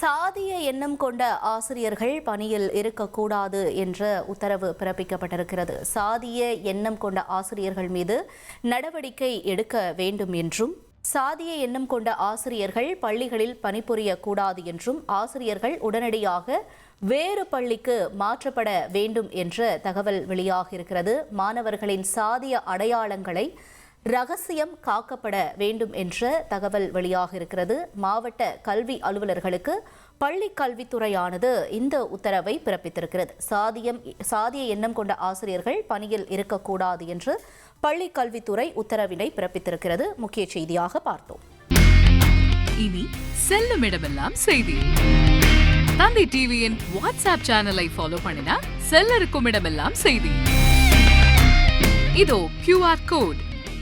சாதிய எண்ணம் கொண்ட ஆசிரியர்கள் பணியில் இருக்கக்கூடாது என்ற உத்தரவு பிறப்பிக்கப்பட்டிருக்கிறது. சாதிய எண்ணம் கொண்ட ஆசிரியர்கள் மீது நடவடிக்கை எடுக்க வேண்டும் என்றும் சாதிய எண்ணம் கொண்ட ஆசிரியர்கள் பள்ளிகளில் பணிபுரியக்கூடாது என்றும் ஆசிரியர்கள் உடனடியாக வேறு பள்ளிக்கு மாற்றப்பட வேண்டும் என்ற தகவல் வெளியாகியிருக்கிறது. மாணவர்களின் சாதிய அடையாளங்களை ரகசியம் காக்கப்பட வேண்டும் என்ற தகவல் வெளியாக இருக்கிறது. மாவட்ட கல்வி அலுவலர்களுக்கு பள்ளி கல்வித்துறையானது இந்த உத்தரவை பிறப்பித்திருக்கிறது. சாதியம் சாதிய எண்ணம் கொண்ட ஆசிரியர்கள் பணியில் இருக்கக்கூடாது என்று பள்ளி கல்வித்துறை உத்தரவினை பிறப்பித்திருக்கிறது. முக்கிய செய்தியாக பார்த்தோம். இனி செல்லும் இடமெல்லாம் செய்தி. தந்தி டிவியின் வாட்ஸ்அப் சேனலை ஃபாலோ பண்ணினா செல்ல இருக்கும் இடமெல்லாம் செய்தி. இதோ கியூஆர் கோட்